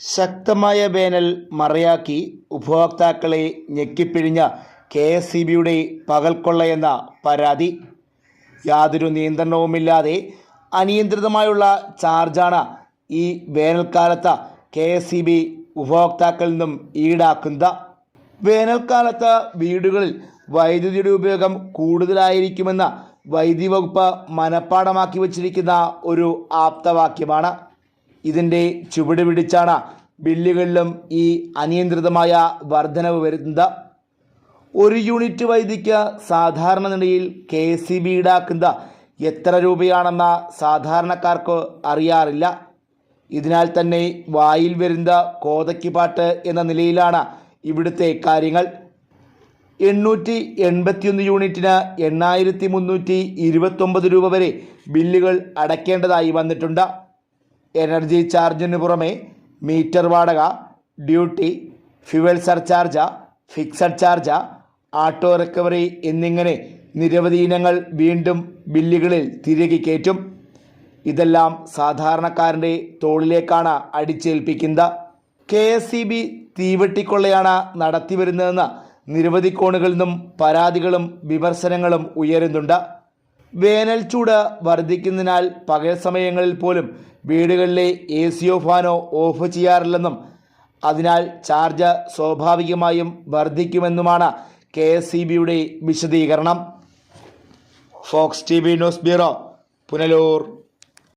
ശക്തമായ വേനൽ മറയാക്കി ഉപഭോക്താക്കളെ ഞെക്കിപ്പിഴിഞ്ഞ കെ എസ് സി ബിയുടെ പകൽക്കൊള്ളയെന്ന പരാതി. യാതൊരു നിയന്ത്രണവുമില്ലാതെ അനിയന്ത്രിതമായുള്ള ചാർജാണ് ഈ വേനൽക്കാലത്ത് കെ എസ് സി ബി ഉപഭോക്താക്കളിൽ നിന്നും ഈടാക്കുന്നത്. വേനൽക്കാലത്ത് വീടുകളിൽ വൈദ്യുതിയുടെ ഉപയോഗം കൂടുതലായിരിക്കുമെന്ന് വൈദ്യുതി വകുപ്പ് മനഃപ്പാടമാക്കി വച്ചിരിക്കുന്ന ഒരു ആപ്തവാക്യമാണ്. ഇതിന്റെ ചുവട് പിടിച്ചാണ് ബില്ലുകളിലും ഈ അനിയന്ത്രിതമായ വർധനവ് വരുന്നത്. ഒരു യൂണിറ്റ് വൈദ്യുതിക്ക് സാധാരണ നിലയിൽ കെ സി ബി ഈടാക്കുന്ന എത്ര രൂപയാണെന്ന് സാധാരണക്കാർക്ക് അറിയാറില്ല. ഇതിനാൽ തന്നെ വായിൽ വരുന്ന കോതയ്ക്ക് പാട്ട് എന്ന നിലയിലാണ് ഇവിടുത്തെ കാര്യങ്ങൾ. എണ്ണൂറ്റി എൺപത്തിയൊന്ന് യൂണിറ്റിന് എണ്ണായിരത്തി മുന്നൂറ്റി ഇരുപത്തൊമ്പത് രൂപ വരെ ബില്ലുകൾ അടയ്ക്കേണ്ടതായി വന്നിട്ടുണ്ട്. എനർജി ചാർജിന് പുറമെ മീറ്റർ വാടക duty fuel surcharge fixed charge auto recovery എന്നിങ്ങനെ നിരവധി ഇനങ്ങൾ വീണ്ടും ബില്ലുകളിൽ തിരികെ കയറ്റും. ഇതെല്ലാം സാധാരണക്കാരന്റെ തോളിലേക്കാണ് അടിച്ചേൽപ്പിക്കുന്നത്. കെ എസ് സി ബി തീവെട്ടിക്കൊള്ളയാണ് നടത്തിവരുന്നതെന്ന് നിരവധി കോണുകളിൽ നിന്നും പരാതികളും വിമർശനങ്ങളും ഉയരുന്നുണ്ട്. വേനൽ ചൂട് വർദ്ധിക്കുന്നതിനാൽ പകൽ സമയങ്ങളിൽ പോലും വീടുകളിലെ എ സിയോ ഫാനോ ഓഫ് ചെയ്യാറില്ലെന്നും അതിനാൽ ചാർജ് സ്വാഭാവികമായും വർദ്ധിക്കുമെന്നുമാണ് കെ എസ് സി ബിയുടെ വിശദീകരണം. Fox T V news bureau Punalur.